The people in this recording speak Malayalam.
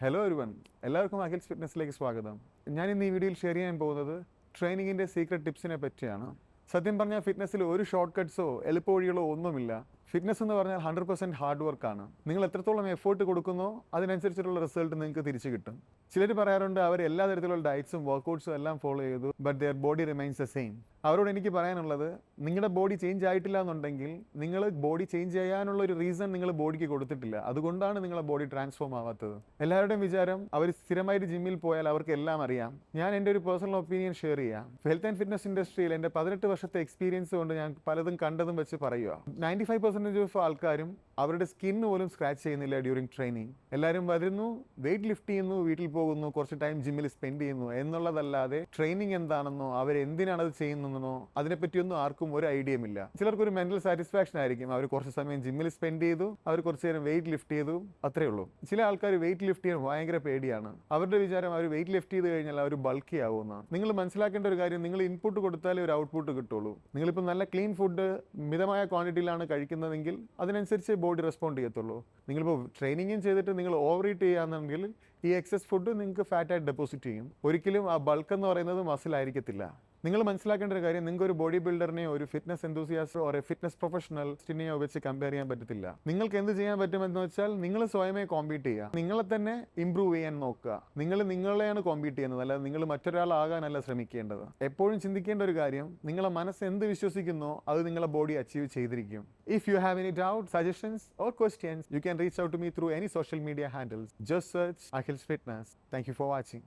ഹലോ ഒരുവൻ എല്ലാവർക്കും അഖിൽസ് ഫിറ്റ്നസ്സിലേക്ക് സ്വാഗതം. ഞാൻ ഇന്ന് ഈ വീഡിയോയിൽ ഷെയർ ചെയ്യാൻ പോകുന്നത് ട്രെയിനിങ്ങിന്റെ സീക്രട്ട് ടിപ്സിനെ പറ്റിയാണ്. സത്യം പറഞ്ഞാൽ ഫിറ്റ്നസ്സിൽ ഒരു ഷോർട്ട് കട്ട്സോ എളുപ്പവഴികളോ ഒന്നുമില്ല. ഫിറ്റ്നസ് എന്ന് പറഞ്ഞാൽ ഹൺഡ്രഡ് പെർസെന്റ് ഹാർഡ് വർക്കാണ്. നിങ്ങൾ എത്രത്തോളം എഫേർട്ട് കൊടുക്കുന്നോ അതിനനുസരിച്ചിട്ടുള്ള റിസൾട്ട് നിങ്ങൾക്ക് തിരിച്ചു കിട്ടും. ചിലർ പറയാറുണ്ട് അവർ എല്ലാ തരത്തിലുള്ള ഡയറ്റ്സും വർക്കൗട്ട്സും എല്ലാം ഫോളോ ചെയ്തു but their body remains the same അവരോട് എനിക്ക് പറയാനുള്ളത് നിങ്ങളുടെ ബോഡി ചേഞ്ച് ആയിട്ടില്ല എന്നുണ്ടെങ്കിൽ നിങ്ങൾ ബോഡി ചേഞ്ച് ചെയ്യാനുള്ള ഒരു റീസൺ നിങ്ങൾ ബോഡിക്ക് കൊടുത്തിട്ടില്ല. അതുകൊണ്ടാണ് നിങ്ങളുടെ ബോഡി ട്രാൻസ്ഫോം ആവാത്തത്. എല്ലാവരുടെയും വിചാരം അവർ സ്ഥിരമായിട്ട് ജിമ്മിൽ പോയാൽ അവർക്ക് എല്ലാം അറിയാം. ഞാൻ എന്റെ ഒരു പേഴ്സണൽ ഒപ്പീനിയൻ ഷെയർ ചെയ്യാം. ഹെൽത്ത് ആൻഡ് ഫിറ്റ്നസ് ഇൻഡസ്ട്രിയിൽ എന്റെ പതിനെട്ട് വർഷത്തെ എക്സ്പീരിയൻസ് കൊണ്ട് ഞാൻ പലതും കണ്ടതും വെച്ച് പറയുക നയന്റി ഫൈവ് പെർസെന്റേജ് ഓഫ് ആൾക്കാരും അവരുടെ സ്കിന്ന് പോലും സ്ക്രാച്ച് ചെയ്യുന്നില്ല ഡ്യൂറിങ് ട്രെയിനിങ് എല്ലാവരും വരുന്നു വെയിറ്റ് ലിഫ്റ്റ് ചെയ്യുന്നു വീട്ടിൽ പോകുന്നു കുറച്ച് ടൈം ജിമ്മിൽ സ്പെൻഡ് ചെയ്യുന്നു എന്നുള്ളതല്ലാതെ ട്രെയിനിങ് എന്താണെന്നോ അവർ എന്തിനാണ് അത് ചെയ്യുന്നതെന്നോ അതിനെപ്പറ്റിയൊന്നും ആർക്കും ഒരു ഐഡിയയും ചിലർക്ക് ഒരു മെന്റൽ സാറ്റിസ്ഫാക്ഷൻ ആയിരിക്കും. അവർ കുറച്ച് സമയം ജിമ്മിൽ സ്പെൻഡ് ചെയ്തു അവർ കുറച്ച് നേരം വെയിറ്റ് ലിഫ്റ്റ് ചെയ്തു അത്രേ ഉള്ളൂ. ചില ആൾക്കാർ വെയിറ്റ് ലിഫ്റ്റ് ചെയ്യാൻ ഭയങ്കര പേടിയാണ്. അവരുടെ വിചാരം അവർ വെയിറ്റ് ലിഫ്റ്റ് ചെയ്ത് കഴിഞ്ഞാൽ അവർ ബൾക്കി ആവുമെന്നാണ് നിങ്ങൾ മനസ്സിലാക്കേണ്ട ഒരു കാര്യം നിങ്ങൾ ഇൻപുട്ട് കൊടുത്താലേ ഒരു ഔട്ട്പുട്ട് കിട്ടുള്ളൂ. നിങ്ങളിപ്പോൾ നല്ല ക്ലീൻ ഫുഡ് മിതമായ ക്വാണ്ടിറ്റിയിലാണ് കഴിക്കുന്നതെങ്കിൽ അതിനനുസരിച്ച് ബോഡി റെസ്പോണ്ട് ചെയ്യത്തുള്ളൂ. നിങ്ങളിപ്പോൾ ട്രെയിനിങ്ങും ചെയ്തിട്ട് നിങ്ങൾ ഓവർ ഈറ്റ് ചെയ്യുകയാണെന്നുണ്ടെങ്കിൽ ഈ എക്സസ് ഫുഡ് നിങ്ങൾക്ക് ഫാറ്റായിട്ട് ഡെപ്പോസിറ്റ് ചെയ്യും. ഒരിക്കലും ആ ബൾക്ക് എന്ന് പറയുന്നത് മസിലായിരിക്കത്തില്ല നിങ്ങൾ മനസ്സിലാക്കേണ്ട ഒരു കാര്യം നിങ്ങൾക്ക് ഒരു ബോഡി ബിൽഡറിനെയോ ഒരു ഫിറ്റ്നസ് എന്തൂസിയാസ്റ്റോ ഒരു ഫിറ്റ്നസ് പ്രൊഫഷണലിസ്റ്റിനെയോ വെച്ച് കമ്പയർ ചെയ്യാൻ പറ്റത്തില്ല. നിങ്ങൾക്ക് എന്ത് ചെയ്യാൻ പറ്റുമെന്ന് വെച്ചാൽ നിങ്ങൾ സ്വയമേ കോമ്പീറ്റ് ചെയ്യുക. നിങ്ങളെ തന്നെ ഇമ്പ്രൂവ് ചെയ്യാൻ നോക്കുക. നിങ്ങൾ നിങ്ങളെയാണ് കോമ്പീറ്റ് ചെയ്യുന്നത്. അല്ലാതെ നിങ്ങൾ മറ്റൊരാളാകാനല്ല ശ്രമിക്കേണ്ടത്. എപ്പോഴും ചിന്തിക്കേണ്ട ഒരു കാര്യം നിങ്ങളെ മനസ്സ് എന്ത് വിശ്വസിക്കുന്നോ അത് നിങ്ങളെ ബോഡി അച്ചീവ് ചെയ്തിരിക്കും. If you have any doubt suggestions or questions you can reach out to me through any social media handles just search Akhil's fitness thank you for watching